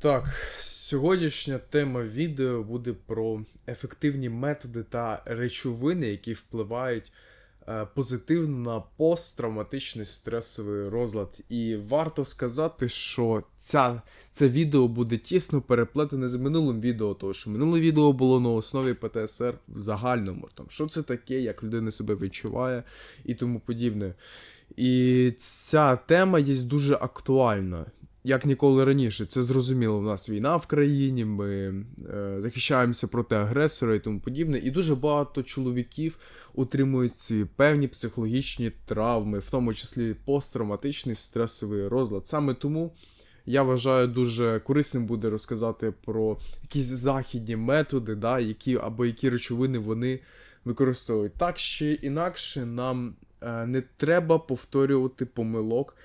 Так, сьогоднішня тема відео буде про ефективні методи та речовини, які впливають позитивно на посттравматичний стресовий розлад. І варто сказати, що ця, це відео буде тісно переплетене з минулим відео, тому що минуле відео було на основі ПТСР в загальному. Там, що це таке, як людина себе відчуває і тому подібне. І ця тема є дуже актуальна. Як ніколи раніше, це зрозуміло, у нас війна в країні, ми е, захищаємося проти агресора і тому подібне. І дуже багато чоловіків утримують свої певні психологічні травми, в тому числі посттравматичний стресовий розлад. Саме тому я вважаю дуже корисним буде розказати про якісь західні методи, да, які або які речовини вони використовують. Так чи інакше, нам е, не треба повторювати помилок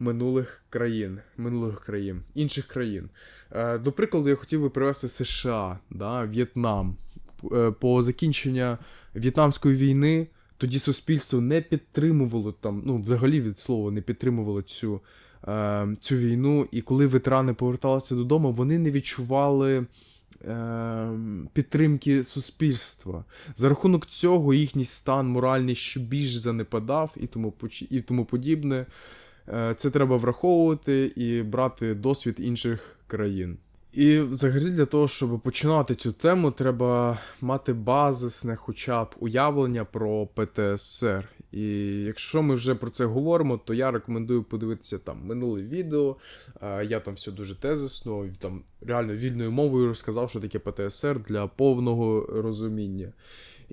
минулих країн, минулих країн, інших країн. Е, До прикладу, я хотів би привести США, да, В'єтнам. Е, По закінчення В'єтнамської війни тоді суспільство не підтримувало там, ну, взагалі від слова, не підтримувало цю, е, цю війну. І коли ветерани поверталися додому, вони не відчували. е, Підтримки суспільства. За рахунок цього їхній стан моральний ще більш занепадав і тому, і тому подібне. Е, Це треба враховувати і брати досвід інших країн. І взагалі для того, щоб починати цю тему, треба мати базисне хоча б уявлення про ПТСР. І якщо ми вже про це говоримо, то я рекомендую подивитися там минуле відео. Е, Я там все дуже тезисно, там реально вільною мовою розказав, що таке ПТСР для повного розуміння.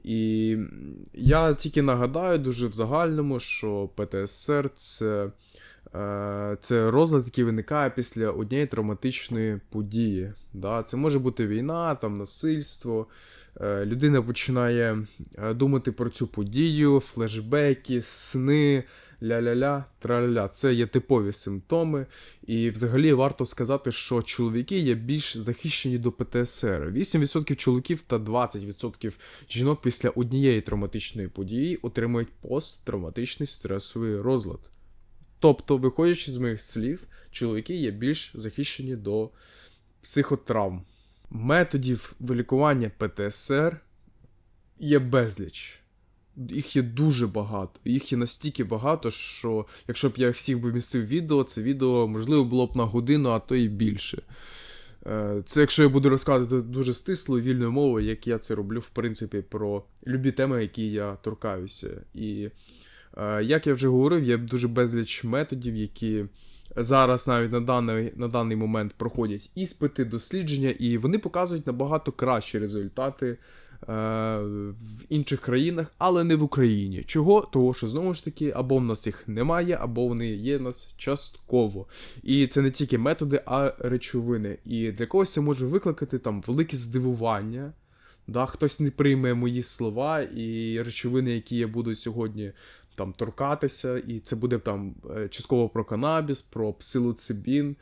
І я тільки нагадаю дуже в загальному, що ПТСР це, е, це розлад, який виникає після однієї травматичної події. Да? Це може бути війна, там, насильство. Е, Людина починає е, думати про цю подію, флешбеки, сни, ля-ля-ля, траля-ля. Це є типові симптоми. І взагалі варто сказати, що чоловіки є більш захищені до ПТСР. 8% чоловіків та 20% жінок після однієї травматичної події отримують посттравматичний стресовий розлад. Тобто, виходячи з моїх слів, чоловіки є більш захищені до психотравм. Методів вилікування ПТСР є безліч. Їх є дуже багато. Їх є настільки багато, що якщо б я всіх би вмістив відео, це відео можливо було б на годину, а то і більше. Е, Це якщо я буду розказувати дуже стисло, вільною мовою, як я це роблю, в принципі, про любі теми, які я торкаюся. І е, як я вже говорив, є дуже безліч методів, які зараз навіть на даний, на даний момент проходять іспити, дослідження, і вони показують набагато кращі результати в інших країнах, але не в Україні. Чого? Того, що знову ж таки, або в нас їх немає, або вони є в нас частково. І це не тільки методи, а речовини. І для когось це може викликати там велике здивування. Да, хтось не прийме мої слова і речовини, які я буду сьогодні там торкатися, і це буде там е, частково про канабіс, про псилоцибін.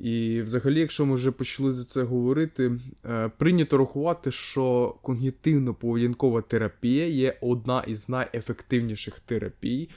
І взагалі, якщо ми вже почали за це говорити, е, прийнято рахувати, що когнітивно-поведінкова терапія є одна із найефективніших терапій,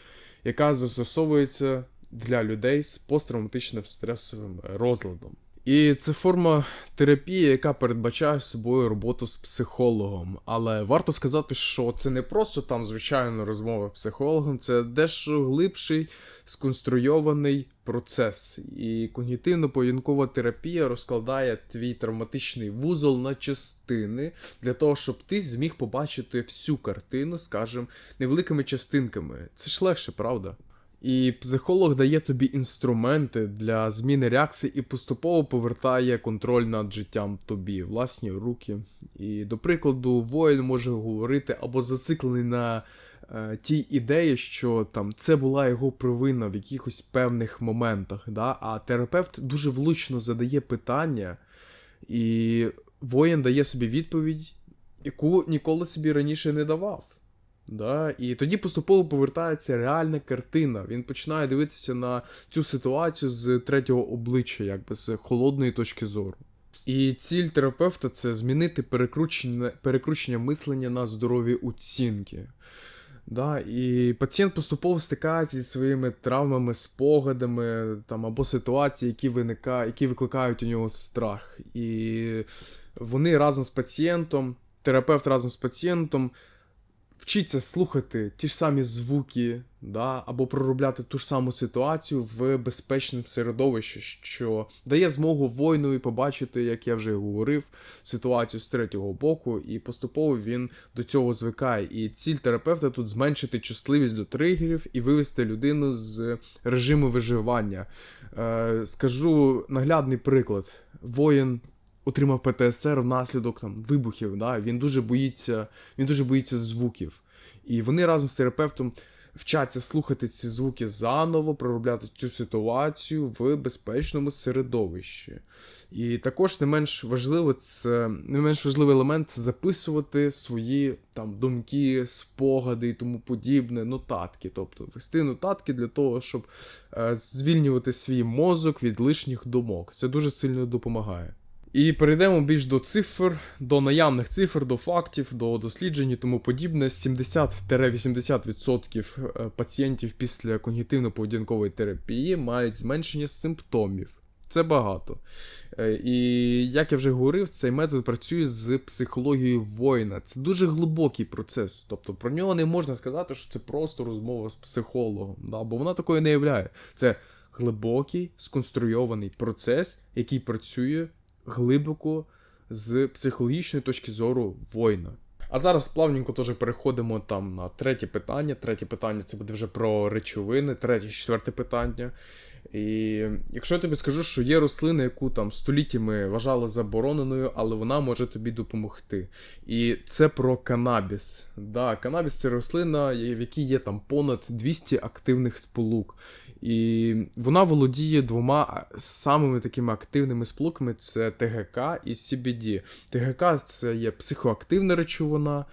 яка застосовується для людей з посттравматичним стресовим розладом. І це форма терапії, яка передбачає собою роботу з психологом. Але варто сказати, що це не просто там звичайна розмова з психологом, це дещо глибший сконструйований процес. І когнітивно-поведінкова терапія розкладає твій травматичний вузол на частини для того, щоб ти зміг побачити всю картину, скажімо, невеликими частинками. Це ж легше, правда? І психолог дає тобі інструменти для зміни реакції і поступово повертає контроль над життям тобі, власні руки. І, до прикладу, воїн може говорити або зациклений на е, тій ідеї, що там це була його провина в якихось певних моментах. Да? А терапевт дуже влучно задає питання, і воїн дає собі відповідь, яку ніколи собі раніше не давав. Да? І тоді поступово повертається реальна картина. Він починає дивитися на цю ситуацію з третього обличчя, якби з холодної точки зору. І ціль терапевта це змінити перекручення, перекручення мислення на здорові оцінки. Да, і пацієнт поступово стикається зі своїми травмами, спогадами там, або ситуації, які, виника... які викликають у нього страх. І вони разом з пацієнтом, терапевт разом з пацієнтом вчиться слухати ті ж самі звуки, да, або проробляти ту ж саму ситуацію в безпечному середовищі, що дає змогу воїнові побачити, як я вже говорив, ситуацію з третього боку, і поступово він до цього звикає. І ціль терапевта тут зменшити чутливість до тригерів і вивести людину з режиму виживання. Е, Скажу наглядний приклад: воїн. Отримав ПТСР внаслідок там вибухів. Да? Він дуже боїться, він дуже боїться звуків. І вони разом з терапевтом вчаться слухати ці звуки заново, проробляти цю ситуацію в безпечному середовищі. І також не менш важливо, це не менш важливий елемент це записувати свої там думки, спогади і тому подібне, нотатки. Тобто вести нотатки для того, щоб е, звільнювати свій мозок від лишніх думок. Це дуже сильно допомагає. І перейдемо більш до цифр, до наявних цифр, до фактів, до досліджень і тому подібне. 70-80% е, пацієнтів після когнітивно-поведінкової терапії мають зменшення симптомів. Це багато. Е, І як я вже говорив, цей метод працює з психологією воїна. Це дуже глибокий процес. Тобто про нього не можна сказати, що це просто розмова з психологом, да? бо вона такою не являє. Це глибокий сконструйований процес, який працює глибоко з психологічної точки зору воїна. А зараз плавненько теж переходимо там на третє питання. Третє питання це буде вже про речовини, третє, четверте питання. І якщо я тобі скажу, що є рослина, яку там століттями вважали забороненою, але вона може тобі допомогти. І це про канабіс. Да, Канабіс це рослина, в якій є там понад 200 активних сполук. І вона володіє двома самими такими активними сполуками: це ТГК і CBD. ТГК це є психоактивна речовина,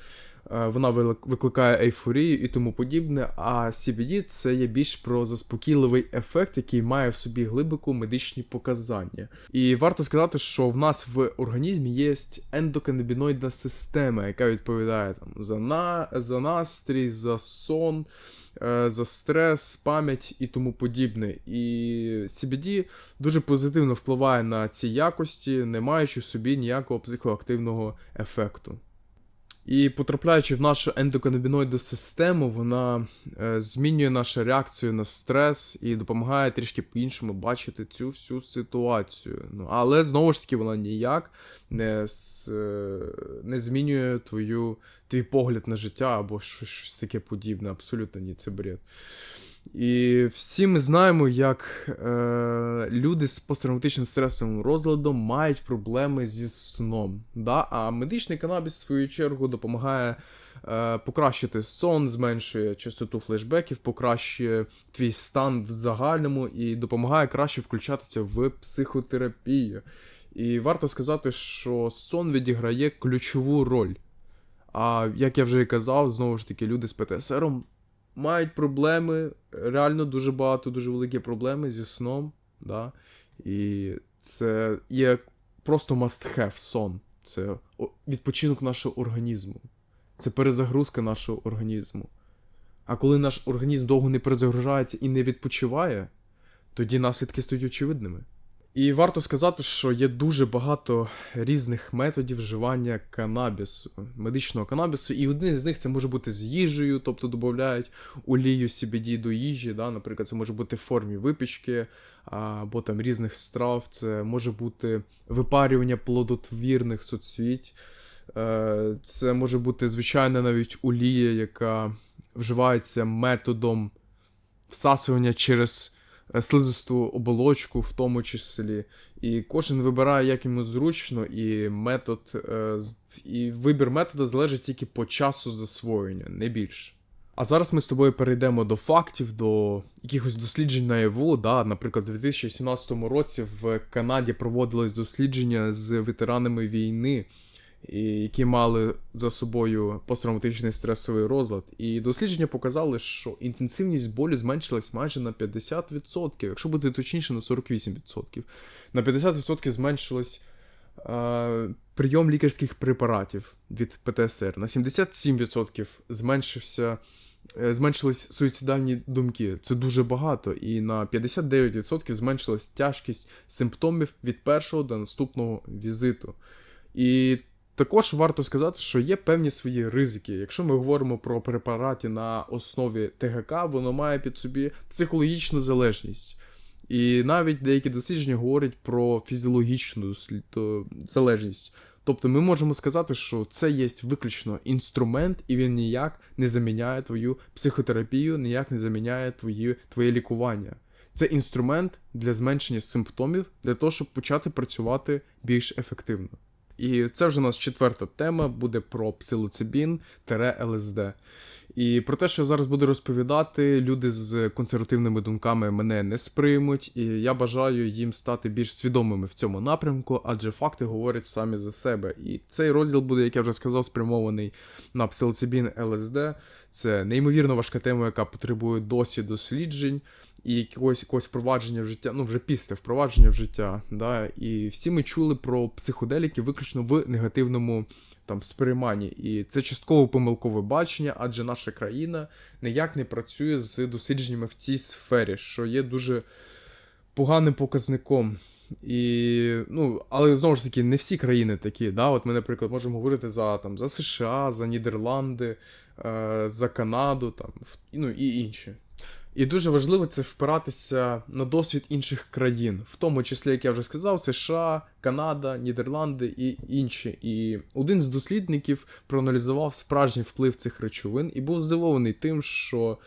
е, вона викликає ейфорію і тому подібне. А CBD це є більш про заспокійливий ефект, який має в собі глибоко медичні показання. І варто сказати, що в нас в організмі є ендоканабіноїдна система, яка відповідає там за, на... за настрій, за сон. Е, за стрес, пам'ять і тому подібне. І CBD дуже позитивно впливає на ці якості, не маючи в собі ніякого психоактивного ефекту. І потрапляючи в нашу ендоканабіноїду систему, вона е, змінює нашу реакцію на стрес і допомагає трішки по-іншому бачити цю всю ситуацію. Ну, Але знову ж таки, вона ніяк не е, не змінює твою, твій погляд на життя або щось, таке подібне. Абсолютно ні, це бред. І всі ми знаємо, як е, люди з посттравматичним стресовим розладом мають проблеми зі сном. Да? А медичний канабіс, в свою чергу, допомагає е, покращити сон, зменшує частоту флешбеків, покращує твій стан в загальному і допомагає краще включатися в психотерапію. І варто сказати, що сон відіграє ключову роль. А як я вже і казав, знову ж таки, люди з ПТСРом мають проблеми, реально дуже багато, дуже великі проблеми зі сном. Да? І це є просто must have сон. Це відпочинок нашого організму. Це перезагрузка нашого організму. А коли наш організм довго не перезагружається і не відпочиває, тоді наслідки стають очевидними. І варто сказати, що є дуже багато різних методів вживання канабісу, медичного канабісу, і один з них це може бути з їжею, тобто додають олію CBD до їжі. Да? Наприклад, це може бути в формі випічки або там різних страв, це може бути випарювання плодотвірних соцвіть. Е, це може бути звичайна навіть олія, яка вживається методом всасування через. Е, слизисту оболочку, в тому числі. І кожен вибирає, як йому зручно, і метод, е, і вибір метода залежить тільки по часу засвоєння, не більше. А зараз ми з тобою перейдемо до фактів, до якихось досліджень наяву. Да? Наприклад, у 2017 році в Канаді проводилось дослідження з ветеранами війни які мали за собою посттравматичний стресовий розлад. І дослідження показали, що інтенсивність болю зменшилась майже на 50%, якщо бути точніше, на 48%. На 50% зменшилось е, прийом лікарських препаратів від ПТСР. На 77% зменшився е, зменшились суїцидальні думки. Це дуже багато. І на 59% зменшилась тяжкість симптомів від першого до наступного візиту. І також варто сказати, що є певні свої ризики. Якщо ми говоримо про препарати на основі ТГК, воно має під собі психологічну залежність. І навіть деякі дослідження говорять про фізіологічну залежність. Тобто ми можемо сказати, що це є виключно інструмент, і він ніяк не заміняє твою психотерапію, ніяк не заміняє твої, твоє лікування. Це інструмент для зменшення симптомів, для того, щоб почати працювати більш ефективно. І це вже у нас четверта тема буде про псилоцибін ЛСД. І про те, що я зараз буду розповідати, люди з консервативними думками мене не сприймуть, і я бажаю їм стати більш свідомими в цьому напрямку, адже факти говорять самі за себе. І цей розділ буде, як я вже сказав, спрямований на псилоцибін ЛСД. Це неймовірно важка тема, яка потребує досі досліджень і якогось, якогось впровадження в життя, ну вже після впровадження в життя. Да? І всі ми чули про психоделіки виключно в негативному там сприйманні. І це частково помилкове бачення, адже наша країна ніяк не працює з дослідженнями в цій сфері, що є дуже поганим показником. І, ну, але знову ж таки, не всі країни такі. Да? От ми, наприклад, можемо говорити за, там, за США, за Нідерланди, за Канаду, там, ну і інші. І дуже важливо це впиратися на досвід інших країн, в тому числі, як я вже сказав, США, Канада, Нідерланди і інші. І один з дослідників проаналізував справжній вплив цих речовин і був здивований тим, що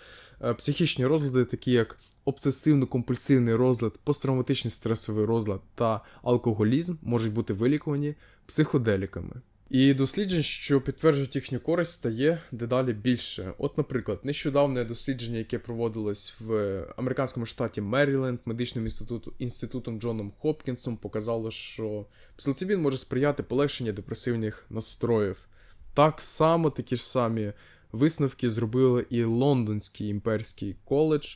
е, психічні розлади, такі як обсесивно-компульсивний розлад, посттравматичний стресовий розлад та алкоголізм, можуть бути вилікувані психоделіками. І досліджень, що підтверджують їхню користь, стає дедалі більше. От, наприклад, нещодавне дослідження, яке проводилось в американському штаті Меріленд медичним інститутом, інститутом Джоном Хопкінсом, показало, що псилоцибін може сприяти полегшенню депресивних настроїв. Так само такі ж самі висновки зробили і Лондонський імперський коледж,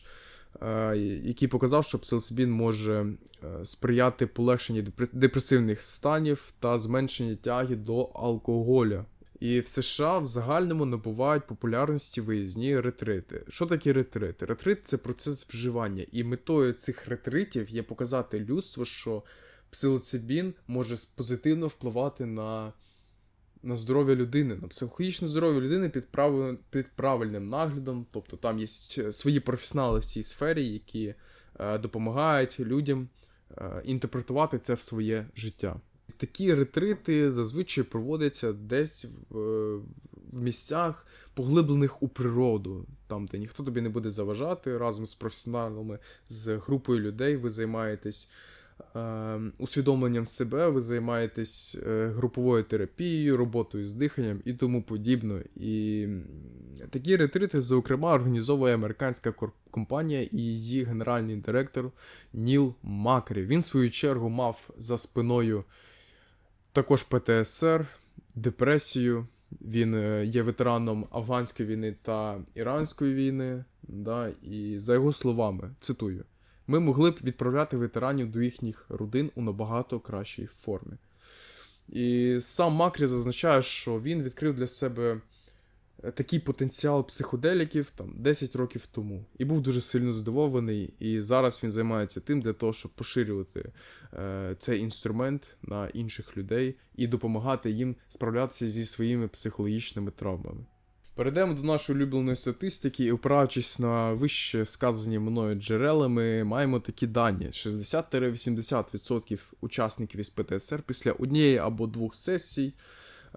який показав, що псилоцибін може е, сприяти полегшенню депре- депресивних станів та зменшенню тяги до алкоголя. І в США в загальному набувають популярності виїзні ретрити. Що таке ретрити? Ретрит це процес вживання, і метою цих ретритів є показати людству, що псилоцибін може позитивно впливати на на здоров'я людини, на психологічне здоров'я людини під, прав... під правильним наглядом. Тобто там є свої професіонали в цій сфері, які е, допомагають людям е, інтерпретувати це в своє життя. Такі ретрити зазвичай проводяться десь в, е, в місцях, поглиблених у природу, там, де ніхто тобі не буде заважати разом з професіоналами, з групою людей ви займаєтесь усвідомленням себе, ви займаєтесь е, груповою терапією, роботою з диханням і тому подібне. І такі ретрити, зокрема, організовує американська компанія і її генеральний директор Ніл Макрі. Він, в свою чергу, мав за спиною також ПТСР, депресію. Він е, є ветераном Афганської війни та Іранської війни. Да, і за його словами, цитую: ми могли б відправляти ветеранів до їхніх родин у набагато кращій формі. І сам Макрі зазначає, що він відкрив для себе е, такий потенціал психоделіків там 10 років тому. І був дуже сильно здивований. І зараз він займається тим для того, щоб поширювати е, цей інструмент на інших людей і допомагати їм справлятися зі своїми психологічними травмами. Перейдемо до нашої улюбленої статистики і опираючись на вище сказані мною джерела, ми маємо такі дані: 60-80% учасників із ПТСР після однієї або двох сесій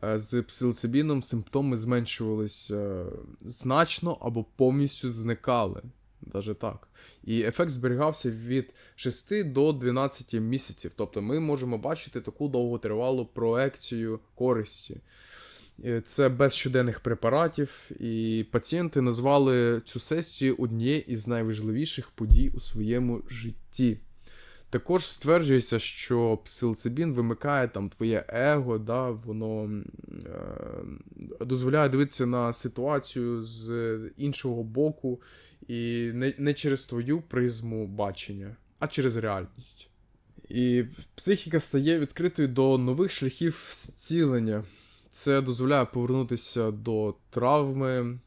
е, з псилоцибіном симптоми зменшувалися е, значно або повністю зникали. Даже так. І ефект зберігався від 6 до 12 місяців. Тобто ми можемо бачити таку довготривалу проекцію користі. Е, Це без щоденних препаратів, і пацієнти назвали цю сесію однією із найважливіших подій у своєму житті. Також стверджується, що псилоцибін вимикає там твоє его, да, воно е, дозволяє дивитися на ситуацію з іншого боку, і не, не через твою призму бачення, а через реальність. І психіка стає відкритою до нових шляхів зцілення. Це дозволяє повернутися до травми,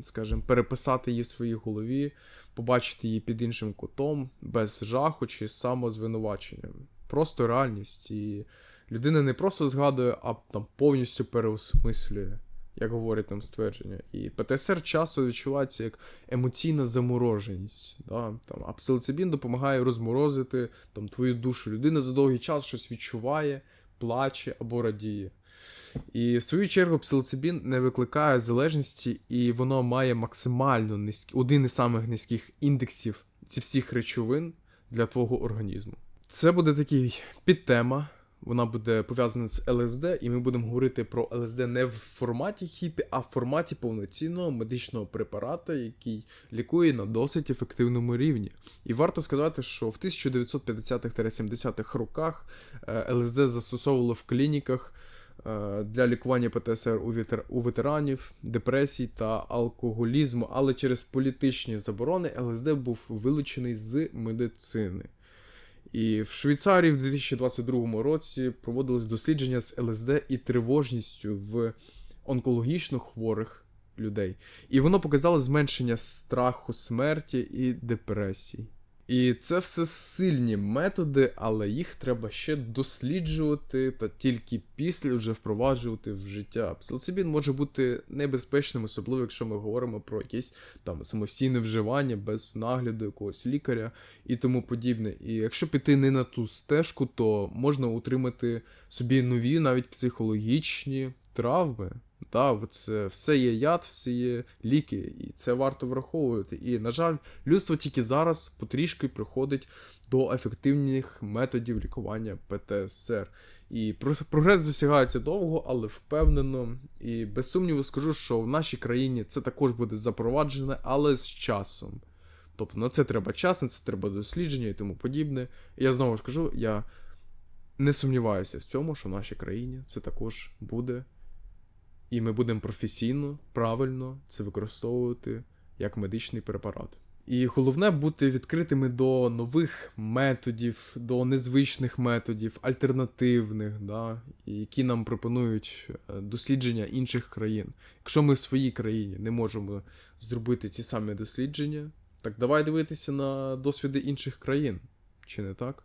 скажімо, переписати її в своїй голові, побачити її під іншим кутом, без жаху чи самозвинувачення. Просто реальність. І людина не просто згадує, а там повністю переосмислює, як говорять там ствердження. І ПТСР часто відчувається як емоційна замороженість. Да? Там, а псилоцибін допомагає розморозити там, твою душу. Людина за довгий час щось відчуває, плаче або радіє. І в свою чергу псилоцибін не викликає залежності, і воно має максимально низький, один із самих низьких індексів ці всіх речовин для твого організму. Це буде такий підтема. Вона буде пов'язана з ЛСД, і ми будемо говорити про ЛСД не в форматі хіпі, а в форматі повноцінного медичного препарата, який лікує на досить ефективному рівні. І варто сказати, що в 1950-70-х роках е, ЛСД застосовували в клініках для лікування ПТСР у ветеранів, депресій та алкоголізму, але через політичні заборони ЛСД був вилучений з медицини. І в Швейцарії в 2022 році проводилось дослідження з ЛСД і тривожністю в онкологічно хворих людей. І воно показало зменшення страху смерті і депресій. І це все сильні методи, але їх треба ще досліджувати та тільки після вже впроваджувати в життя. Псилоцибін може бути небезпечним, особливо якщо ми говоримо про якесь там самостійне вживання без нагляду якогось лікаря і тому подібне. І якщо піти не на ту стежку, то можна утримати собі нові, навіть психологічні травми. Так, це все є яд, все є ліки, і це варто враховувати. І, на жаль, людство тільки зараз потрішки приходить до ефективних методів лікування ПТСР. І прогрес досягається довго, але впевнено. І без сумніву скажу, що в нашій країні це також буде запроваджене, але з часом. Тобто на це треба час, на це треба дослідження і тому подібне. Я знову ж кажу, я не сумніваюся в цьому, що в нашій країні це також буде. І ми будемо професійно, правильно це використовувати як медичний препарат. І головне бути відкритими до нових методів, до незвичних методів, альтернативних, да, які нам пропонують е, дослідження інших країн. Якщо ми в своїй країні не можемо зробити ці самі дослідження, так давай дивитися на досвіди інших країн, чи не так?